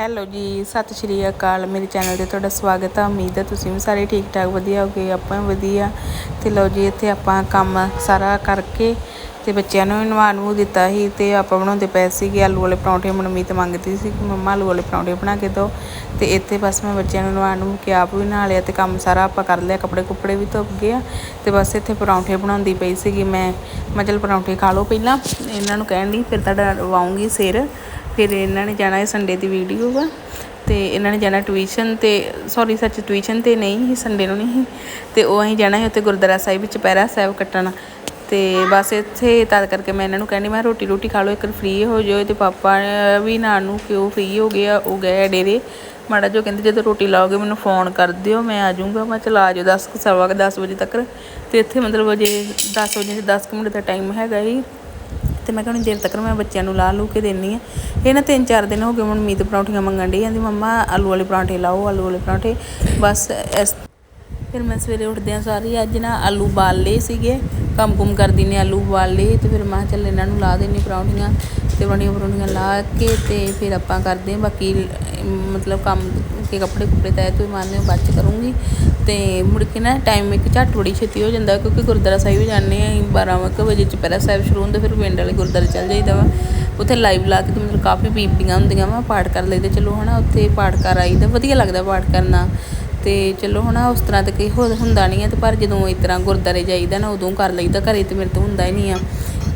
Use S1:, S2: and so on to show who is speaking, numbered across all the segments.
S1: Hello ਜੀ, ਸਤਿ ਸ਼੍ਰੀ ਅਕਾਲ। ਮੇਰੇ ਚੈਨਲ ਤੇ ਤੁਹਾਡਾ ਸਵਾਗਤ ਹੈ ਉਮੀਦ ਹੈ ਤੁਸੀਂ ਵੀ ਸਾਰੇ ਠੀਕ ਠਾਕ ਵਧੀਆ ਹੋਗੇ ਆਪਾਂ ਵੀ ਵਧੀਆ। ਤੇ ਲਓ ਜੀ, ਇੱਥੇ ਆਪਾਂ ਕੰਮ ਸਾਰਾ ਕਰਕੇ ਤੇ ਬੱਚਿਆਂ ਨੂੰ ਵੀ ਨਵਾ ਨੂੰ ਦਿੱਤਾ ਸੀ ਤੇ ਆਪਾਂ ਬਣਾਉਂਦੇ ਪਏ ਸੀਗੇ ਆਲੂ ਵਾਲੇ ਪਰੌਂਠੇ। ਮਨਮੀਤ ਮੰਗਦੀ ਸੀ ਕਿ ਮੰਮਾ ਆਲੂ ਵਾਲੇ ਪਰੌਂਠੇ ਬਣਾ ਕੇ ਦਿਓ। ਤੇ ਇੱਥੇ ਬਸ ਮੈਂ ਬੱਚਿਆਂ ਨੂੰ ਨਵਾ ਨੂੰ ਕਿ ਆਪ ਵੀ ਨਹਾ ਲਿਆ ਤੇ ਕੰਮ ਸਾਰਾ ਆਪਾਂ ਕਰ ਲਿਆ। ਕੱਪੜੇ ਕੁੱਪੜੇ ਵੀ ਧੁੱਪ ਗਏ ਆ ਤੇ ਬਸ ਇੱਥੇ ਪਰੌਂਠੇ ਬਣਾਉਂਦੀ ਪਈ ਸੀਗੀ ਮੈਂ। ਮੈਂ ਚਲ ਪਰੌਂਠੇ ਖਾ ਲਓ ਪਹਿਲਾਂ। ਇਹਨਾਂ ਨੂੰ ਕਹਿਣ ਲਈ ਫਿਰ ਤੁਹਾਡਾ ਵਾਉਂਗੀ ਸਿਰ। ਫਿਰ ਇਹਨਾਂ ਨੇ ਜਾਣਾ ਹੈ ਸੰਡੇ ਦੀ ਵੀਡੀਓ ਵਾ ਤੇ ਇਹਨਾਂ ਨੇ ਜਾਣਾ ਟਿਊਸ਼ਨ ਤੇ ਸੌਰੀ ਸੱਚ ਟਿਊਸ਼ਨ ਤੇ ਨਹੀਂ ਸੀ ਸੰਡੇ ਨੂੰ ਨਹੀਂ ਸੀ ਤੇ ਉਹ ਅਸੀਂ ਜਾਣਾ ਹੈ ਉੱਥੇ ਗੁਰਦੁਆਰਾ ਸਾਹਿਬ ਵਿੱਚ ਪੈਰਾ ਸਾਹਿਬ ਕੱਟਣ। ਤੇ ਬਸ ਇੱਥੇ ਤਦ ਕਰਕੇ ਮੈਂ ਇਹਨਾਂ ਨੂੰ ਕਹਿੰਦੀ, ਮੈਂ ਰੋਟੀ ਰੋਟੀ ਖਾ ਲਓ, ਇੱਕ ਫ੍ਰੀ ਹੋ ਜਾਓ ਤੇ ਪਾਪਾ ਵੀ ਨਾਲ ਨੂੰ ਕਿਉਂ ਫ੍ਰੀ ਹੋ ਗਿਆ ਉਹ ਗਏ ਆ ਡੇਰੇ। ਮਾੜਾ ਜੋ ਕਹਿੰਦੇ, ਜਦੋਂ ਰੋਟੀ ਲਾਓਗੇ ਮੈਨੂੰ ਫੋਨ ਕਰ ਦਿਓ, ਮੈਂ ਆ ਜਾਊਂਗਾ, ਮੈਂ ਚਲਾ ਆ ਜਾਓ 10 ਸਵਾ ਕੁ 10 ਵਜੇ ਤੱਕ। ਤੇ ਇੱਥੇ ਮਤਲਬ ਅਜੇ 10 ਵਜੇ 10 ਮਿੰਟ ਦਾ ਟਾਈਮ ਹੈਗਾ ਹੀ ਤੇ ਮੈਂ ਕਿਹਾ ਹੁਣ ਦੇਰ ਤੱਕ ਮੈਂ ਬੱਚਿਆਂ ਨੂੰ ਲਾ ਲੂ ਕੇ ਦੇਣੀ ਆ। ਇਹ ਨਾ ਤਿੰਨ ਚਾਰ ਦਿਨ ਹੋ ਗਏ ਹੁਣ ਮੀਤ ਪਰੌਂਠੀਆਂ ਮੰਗਣ ਡਈ ਕਹਿੰਦੀ ਮੰਮਾ ਆਲੂ ਵਾਲੇ ਪਰੌਂਠੇ ਲਾਓ, ਆਲੂ ਵਾਲੇ ਪਰੌਂਠੇ। ਬਸ ਇਸ ਫਿਰ ਮੈਂ ਸਵੇਰੇ ਉੱਠਦਿਆਂ ਸਾਰੀ ਅੱਜ ਨਾ ਆਲੂ ਬਾਲ ਲਏ ਸੀਗੇ, ਕੰਮ ਕੁਮ ਕਰਦੀ ਨੇ ਆਲੂ ਬਾਲ ਲਏ ਤੇ ਫਿਰ ਮੈਂ ਕਿਹਾ ਚੱਲ ਇਹਨਾਂ ਨੂੰ ਲਾ ਦੇਣੀ ਪਰੌਂਠੀਆਂ ਤੇ ਬਣੀਆਂ ਪਰੌਂਠੀਆਂ ਲਾ ਕੇ ਤੇ ਫਿਰ ਆਪਾਂ ਕਰਦੇ ਹਾਂ ਬਾਕੀ ਮਤਲਬ ਕੰਮ ਕੇ ਕੱਪੜੇ ਕੁੱਪੜੇ ਤੈ ਤੋਂ ਮਾਰਨੇ ਬਾਅਦ ਚ ਕਰੂੰਗੀ। ਤੇ ਮੁੜ ਕੇ ਨਾ ਟਾਈਮ ਇੱਕ ਝੱਟ ਬੜੀ ਛੇਤੀ ਹੋ ਜਾਂਦਾ, ਕਿਉਂਕਿ ਗੁਰਦੁਆਰਾ ਸਾਹਿਬ ਜਾਂਦੇ ਆ 12 ਕੁ ਵਜੇ ਚੁਪਹਿਰਾ ਸਾਹਿਬ ਸ਼ੁਰੂ ਹੁੰਦਾ, ਫਿਰ ਪਿੰਡ ਵਾਲੇ ਗੁਰਦੁਆਰੇ ਚੱਲ ਜਾਈਦਾ ਵਾ। ਉੱਥੇ ਲਾਈਵ ਲਾ ਕੇ ਤੇ ਮਤਲਬ ਕਾਫੀ ਬੀਬੀਆਂ ਹੁੰਦੀਆਂ ਵਾ, ਪਾਠ ਕਰ ਲਈਦੇ, ਚਲੋ ਹਨਾ, ਉੱਥੇ ਪਾਠ ਕਰ ਆਈਦਾ, ਵਧੀਆ ਲੱਗਦਾ ਪਾਠ ਕਰਨਾ। ਤੇ ਚਲੋ ਹਨਾ, ਉਸ ਤਰ੍ਹਾਂ ਤਾਂ ਕਈ ਹੋ ਹੁੰਦਾ ਨਹੀਂ ਹੈ ਤੇ ਪਰ ਜਦੋਂ ਇਸ ਤਰ੍ਹਾਂ ਗੁਰਦਾਰੇ ਜਾਈਦਾ ਨਾ, ਉਦੋਂ ਕਰ ਲਈਦਾ, ਘਰੇ ਤੇ ਮੇਰੇ ਤੋਂ ਹੁੰਦਾ ਹੀ ਨਹੀਂ ਆ।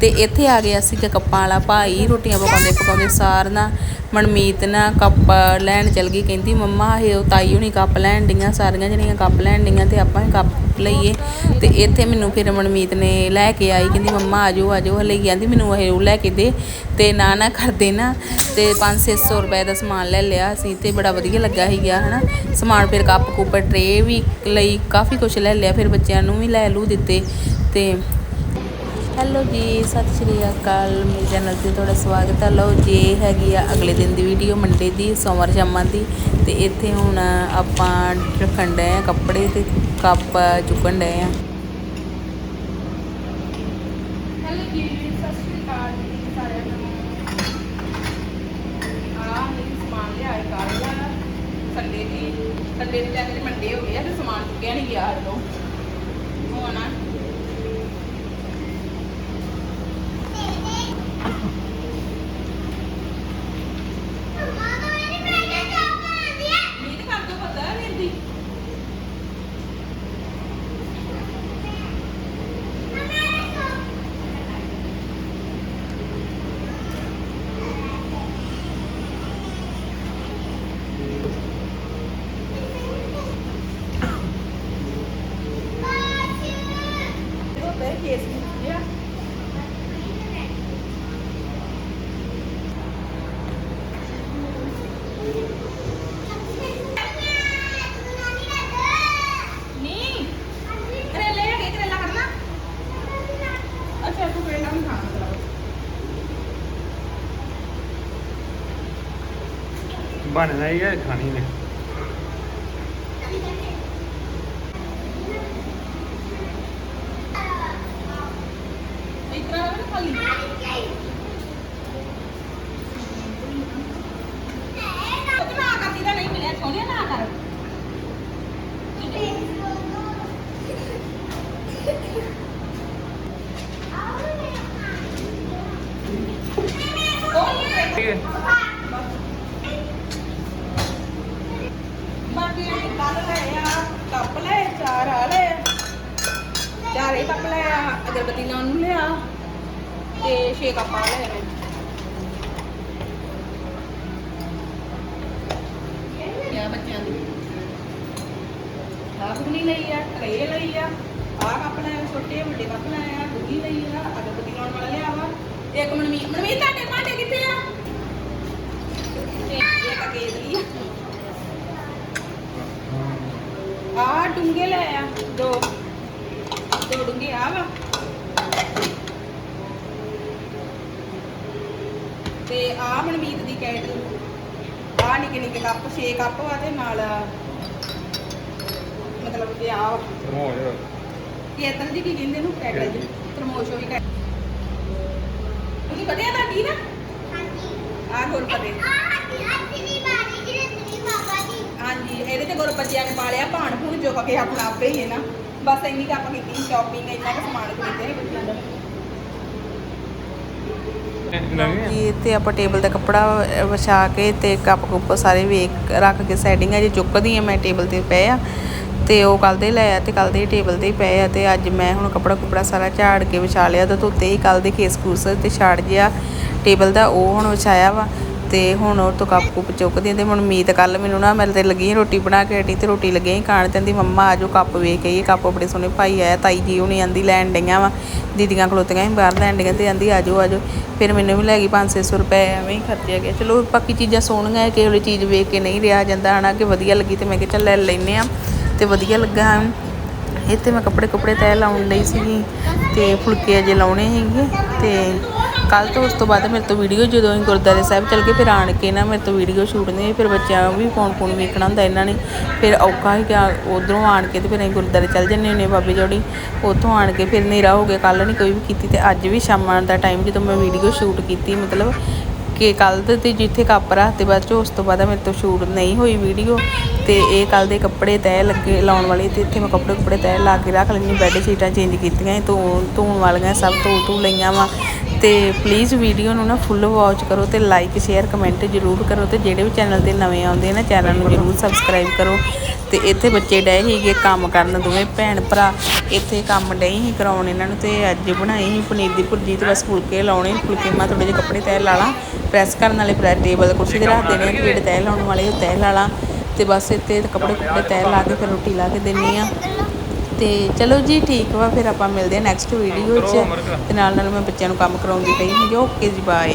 S1: ਤੇ ਇੱਥੇ ਆ ਗਿਆ ਅਸੀਂ ਕੱਪਾਂ ਵਾਲਾ ਭਾਈ, ਰੋਟੀਆਂ ਪਕਾਉਂਦੇ ਪਕਾਉਂਦੇ ਸਾਰ ਨਾ ਮਨਮੀਤ ਨਾ ਕੱਪ ਲੈਣ ਚਲ ਗਈ, ਕਹਿੰਦੀ ਮੰਮਾ ਇਹ ਉਹ ਤਾਈ ਹੁਣੀ ਕੱਪ ਲੈਣ ਡੀਆਂ ਸਾਰੀਆਂ ਜਣੀਆਂ ਕੱਪ ਲੈਣ ਡੀਆਂ ਤੇ ਆਪਾਂ ਵੀ ਕੱਪ ਲਈਏ। ਤੇ ਇੱਥੇ ਮੈਨੂੰ ਫਿਰ ਮਨਮੀਤ ਨੇ ਲੈ ਕੇ ਆਈ, ਕਹਿੰਦੀ ਮੰਮਾ ਆਜੋ ਆਜੋ ਹਲੇ ਕਹਿੰਦੀ ਮੈਨੂੰ ਇਹ ਲੈ ਕੇ ਦੇ ਤੇ ਨਾ ਨਾ ਕਰਦੇ ਨਾ ਤੇ 5-600 ਰੁਪਏ ਦਾ ਸਮਾਨ ਲੈ ਲਿਆ ਅਸੀਂ, ਤੇ ਬੜਾ ਵਧੀਆ ਲੱਗਾ ਸੀਗਾ, ਹਨਾ। ਸਮਾਨ ਫਿਰ ਕੱਪ ਕੁੱਪ, ਟਰੇ ਵੀ ਲਈ, ਕਾਫੀ ਕੁਝ ਲੈ ਲਿਆ, ਫਿਰ ਬੱਚਿਆਂ ਨੂੰ ਵੀ ਲੈ ਲੂ ਦਿੱਤੇ। ਤੇ ਹੈਲੋ ਜੀ, ਸਤਿ ਸ਼੍ਰੀ ਅਕਾਲ। ਮੇਰੇ ਚੈਨਲ ਤੇ ਤੁਹਾਡਾ ਸਵਾਗਤ ਹੈ। ਲਓ ਜੇ ਹੈਗੀ ਆ ਅਗਲੇ ਦਿਨ ਦੀ ਵੀਡੀਓ ਮੰਡੇ ਦੀ, ਸੋਮਵਾਰ, ਸ਼ਾਮਾਂ ਦੀ। ਤੇ ਇੱਥੇ ਹੁਣ ਆਪਾਂ ਰੱਖਣ ਡਏ ਆ ਕੱਪੜੇ ਤੇ ਕੱਪ ਚੁੱਕਣ ਡਏ ਆ।
S2: ਹੈਲੋ ਜੀ, ਸਤਿ ਸ਼੍ਰੀ ਅਕਾਲ ਜੀ ਸਾਰਿਆਂ ਨੂੰ। ਆ ਮੇਰੀ ਸਮਾਨ ਲਿਆਏ ਕੱਲ ਸੰਡੇ ਦੀ। ਸੰਡੇ ਦੀ ਟਾਈਮ ਤੇ ਮੰਡੇ ਹੋ ਗਏ ਤੇ ਸਮਾਨ ਚੁੱਕਿਆ ਨਹੀਂ ਗਿਆ ਹਜੋ ਹੁਣ ਆ ਨੀਂਦ ਕਰ ਦੋ ਪਤਾ ਵੀਰ ਦੀ ਉਹ ਤੇ ਕੇਸ ਲਿਆ ਨਹੀਂ ਕਰੇਲੇ ਹੈਗੇ ਕਰੇਲਾ ਕੱਢਣਾ ਅੱਛਾ ਤੂੰ ਕਰੇਲਾ ਨਹੀਂ ਖਾਣਾ ਚਲੋ
S3: ਬਣਦਾ ਹੀ ਹੈ ਖਾਣੀ ਨੇ।
S2: ਸੋਹਣਿਆ ਨਾ ਕਰ ਉਹ ਨਹੀਂ
S3: ਠੀਕ ਹੈ
S2: ਬਾਕੀ ਕੱਲ ਲੈ ਆ ਕੱਪ ਲੈ ਚਾਰ ਆ ਲੈ ਚਾਰੇ ਕੱਪ ਲੈ ਆ ਅਗਰਬੱਤੀ ਲਾਉਣ ਨੂੰ ਲਿਆ ਤੇ ਛੇ ਕੱਪ ਆ ਲੈ ਮੈਂ ਕਿਆ ਬੱਚਿਆਂ ਦੀ? ਆਪ ਨਹੀਂ ਲਈ ਆ ਟਰੇ ਲਈ ਆ ਆ ਕੱਪ ਲੈ ਛੋਟੇ ਵੱਡੇ ਕੱਪ ਲੈ ਆ ਦੂਜੀ ਲਈ ਆ, ਅਗਰਬੱਤੀ ਲਾਉਣ ਵਾਲਾ ਲਿਆ ਵਾ। ਇੱਕ ਮਨਮੀਤ ਮਨਮੀਤ ਤੁਹਾਡੇ ਭਾਂਡੇ ਕਿੱਥੇ ਆ? ਤੇ ਇੱਕ ਕੇਤਲੀ ਆ। ਆ ਡੂੰਗੇ ਲੈ ਆ, ਦੋ। ਦੋ ਡੂੰਗੇ ਆ ਵਾ। ਤੇ ਆ ਮਨਮੀਤ ਦੀ ਕੈਟ ਆ ਨਿੱਕੇ ਨਿੱਕੇ ਕੱਪ 6 ਕੱਪ ਆ ਤੇ ਨਾਲ ਮਤਲਬ ਕਿ ਆ
S3: ਮੋਹ
S2: ਕੇਤਨ ਜੀ ਕੀ ਕਹਿੰਦੇ ਨੂੰ? ਕੈਟਲ ਜੀ। ਪ੍ਰਮੋਸ਼ਨ ਵੀ ਕੈਟ ਤੁਸੀਂ ਪੜਿਆ ਤਾਂ ਕੀ ਨਾ? ਆ ਹੋਰ ਪਤੇ ਹਾਂਜੀ ਇਹਦੇ ਤੇ ਗੁਰ ਬੱਚਿਆਂ ਨੇ ਪਾਲਿਆ ਭਾਣ ਭੂਣ ਚੁੱਕ ਕੇ ਆਪਣਾ ਆਪੇ ਹੀ ਹੈ ਨਾ। ਬਸ ਇੰਨੀ ਕੁ ਆਪਾਂ ਕੀਤੀ ਸ਼ਾਪਿੰਗ ਇੰਨਾ ਕੁ ਸਮਾਨ ਖਰੀਦਿਆ ਸੀ ਬੱਚਿਆਂ ਦਾ
S3: ਨਵੀਂ
S1: ਜੀ ਤੇ ਆਪਾਂ ਟੇਬਲ ਦਾ ਕੱਪੜਾ ਵਿਛਾ ਕੇ ਤੇ ਕੱਪ ਕੁੱਪ ਸਾਰੇ ਵੇਖ ਰੱਖ ਕੇ ਸੈਟਿੰਗ ਅਜੇ ਚੁੱਕਦੀ ਆ ਮੈਂ ਟੇਬਲ ਤੇ ਪਏ ਆ। ਤੇ ਉਹ ਕੱਲ ਦੇ ਲੈ ਆ ਤੇ ਕੱਲ ਦੇ ਟੇਬਲ ਤੇ ਹੀ ਪਏ ਆ ਤੇ ਅੱਜ ਮੈਂ ਹੁਣ ਕੱਪੜਾ ਕੁੱਪੜਾ ਸਾਰਾ ਝਾੜ ਕੇ ਵਿਛਾ ਲਿਆ ਤੇ ਧੋਤੇ ਹੀ ਕੱਲ ਦੇ ਖੇਸ ਖੂਸ ਤੇ ਛਾੜ ਜਿਆ ਟੇਬਲ ਦਾ ਉਹ ਹੁਣ ਵਿਛਾਇਆ ਵਾ। ਤੇ ਹੁਣ ਉਹ ਤੋਂ ਕੱਪ ਕੁੱਪ ਚੁੱਕਦੀ ਆ ਤੇ ਹੁਣ ਮੀਤ ਕੱਲ ਮੈਨੂੰ ਨਾ ਮੇਰੇ ਤੇ ਲੱਗੀ ਰੋਟੀ ਬਣਾ ਕੇ ਹਟੀ ਤੇ ਰੋਟੀ ਲੱਗੀ ਸੀ ਖਾਣ ਤੇ, ਕਹਿੰਦੀ ਮੰਮਾ ਆਜੋ ਕੱਪ ਵੇਖ ਕੇ ਇਹ ਕੱਪ ਬੜੇ ਸੋਹਣੇ ਭਾਈ ਆਇਆ, ਤਾਈ ਜੀ ਹੁਣੀ ਆਂਦੀ ਲੈਣ ਡਈਆਂ ਵਾ, ਦੀਦੀਆਂ ਖਲੋਤੀਆਂ ਵੀ ਬਾਹਰ ਲੈਣ ਡਈਆਂ ਤੇ ਆਂਦੀ ਆਜੋ ਆਜੋ ਫਿਰ ਮੈਨੂੰ ਵੀ ਲੈ ਗਈ 500 ਰੁਪਏ, ਐਵੇਂ ਹੀ ਖਰਚਿਆ ਗਿਆ। ਚਲੋ ਬਾਕੀ ਚੀਜ਼ਾਂ ਸੋਹਣੀਆਂ ਕਿ ਕਿਸੇ ਚੀਜ਼ ਵੇਖ ਕੇ ਨਹੀਂ ਰਿਹਾ ਜਾਂਦਾ, ਹਨਾ ਕਿ ਵਧੀਆ ਲੱਗੀ ਤੇ ਮੈਂ ਕਿਹਾ ਚੱਲ ਲੈ ਲੈਨੇ ਆ ਤੇ ਵਧੀਆ ਲੱਗਾ। ਇੱਥੇ ਮੈਂ ਕੱਪੜੇ ਕੁਪੜੇ ਤੈ ਲਾਉਣ ਲਈ ਸੀਗੀ ਤੇ ਫੁਲਕੇ ਅਜੇ ਲਾਉਣੇ ਸੀਗੇ ਤੇ ਕੱਲ ਤੋਂ ਉਸ ਤੋਂ ਬਾਅਦ ਮੇਰੇ ਤੋਂ ਵੀਡੀਓ ਜਦੋਂ ਅਸੀਂ ਗੁਰਦੁਆਰੇ ਸਾਹਿਬ ਚਲ ਗਏ, ਫਿਰ ਆਣ ਕੇ ਨਾ ਮੇਰੇ ਤੋਂ ਵੀਡੀਓ ਸ਼ੂਟ ਨਹੀਂ ਫਿਰ ਬੱਚਿਆਂ ਨੂੰ ਵੀ ਫੋਨ ਫੋਨ ਵੇਖਣਾ ਹੁੰਦਾ ਇਹਨਾਂ ਨੇ। ਫਿਰ ਔਖਾ ਹੀ ਗਿਆ ਉਧਰੋਂ ਆਣ ਕੇ ਤੇ ਫਿਰ ਅਸੀਂ ਗੁਰਦੁਆਰੇ ਚੱਲ ਜੰਨੇ ਹੁੰਦੇ ਬਾਬੇ ਜੋੜੀ। ਉੱਥੋਂ ਆਣ ਕੇ ਫਿਰ ਹਨੇਰਾ ਹੋ ਗਿਆ ਕੱਲ ਨਹੀਂ ਕੋਈ ਵੀ ਕੀਤੀ ਤੇ ਅੱਜ ਵੀ ਸ਼ਾਮਾਂ ਦਾ ਟਾਈਮ ਜਦੋਂ ਮੈਂ ਵੀਡੀਓ ਸ਼ੂਟ ਕੀਤੀ, ਮਤਲਬ ਕਿ ਕੱਲ ਦੇ ਤੇ ਜਿੱਥੇ ਕੱਪ ਰੱਖ ਤੇ ਬਾਅਦ ਚੋਂ ਉਸ ਤੋਂ ਬਾਅਦ ਮੇਰੇ ਤੋਂ ਸ਼ੂਟ ਨਹੀਂ ਹੋਈ ਵੀਡੀਓ ਤੇ ਇਹ ਕੱਲ ਦੇ ਕੱਪੜੇ ਤੈ ਲੱਗੇ ਲਾਉਣ ਵਾਲੇ ਤੇ ਇੱਥੇ ਮੈਂ ਕੱਪੜੇ ਕੁਪੜੇ ਤੈ ਲਾ ਕੇ ਰੱਖ ਲੈਣੀ ਬੈੱਡ ਸ਼ੀਟਾਂ ਚੇਂਜ ਕੀਤੀਆਂ, ਧੋ ਧੋਣ ਵਾਲੀਆਂ ਸਭ ਧੋ ਧੂ ਲਈਆਂ ਵਾ। ਤੇ ਪਲੀਜ਼ ਵੀਡੀਓ ਨੂੰ ਨਾ ਫੁੱਲ ਵਾਚ ਕਰੋ ਤੇ ਲਾਈਕ ਸ਼ੇਅਰ ਕਮੈਂਟ ਜ਼ਰੂਰ ਕਰੋ ਤੇ ਜਿਹੜੇ ਵੀ ਚੈਨਲ ਤੇ ਨਵੇਂ ਆਉਂਦੇ ਨਾ ਚੈਨਲ ਨੂੰ ਜ਼ਰੂਰ ਸਬਸਕ੍ਰਾਈਬ ਕਰੋ। ਤੇ ਇੱਥੇ ਬੱਚੇ ਡਏ ਸੀਗੇ ਕੰਮ ਕਰਨ ਦੋਵੇਂ ਭੈਣ ਭਰਾ। ਇੱਥੇ ਕੰਮ ਡਏ ਹੀ ਕਰਾਉਣ ਇਹਨਾਂ ਨੂੰ ਤੇ ਅੱਜ ਬਣਾਈ ਸੀ ਪਨੀਰ ਦੀ ਭੁਰਜੀ ਤੇ ਬਸ ਫੁਲਕੇ ਲਾਉਣੇ, ਫੁਲਕੇ ਮੈਂ ਥੋੜੇ ਜਿਹੇ ਕੱਪੜੇ ਤੈ ਲਾ ਲਾਂ। ਪ੍ਰੈਸ ਕਰਨ ਵਾਲੇ ਪ੍ਰੈਸ ਟੇਬਲ ਕੁਰਸੀ ਤੇ ਰੱਖ ਦੇਣੇ ਆ ਤੇ ਜਿਹੜੇ ਤੈ ਲਾਉਣ ਵਾਲੇ ਉਹ ਤੈ ਲਾ ਲਾਂ। ਤੇ ਬਸ ਇੱਥੇ ਕੱਪੜੇ ਕੁਪੜੇ ਤੈ ਲਾ ਕੇ ਫਿਰ ਰੋਟੀ ਲਾ ਕੇ ਦੇਣੀ ਆ। ਤੇ ਚਲੋ ਜੀ ਠੀਕ ਵਾ ਫਿਰ ਆਪਾਂ ਮਿਲਦੇ ਆ ਨੈਕਸਟ ਵੀਡੀਓ 'ਚ। ਤੇ ਨਾਲ ਨਾਲ ਮੈਂ ਬੱਚਿਆਂ ਨੂੰ ਕੰਮ ਕਰਾਉਂਦੀ ਪਈ ਹਾਂ। ਓਕੇ ਜੀ ਬਾਏ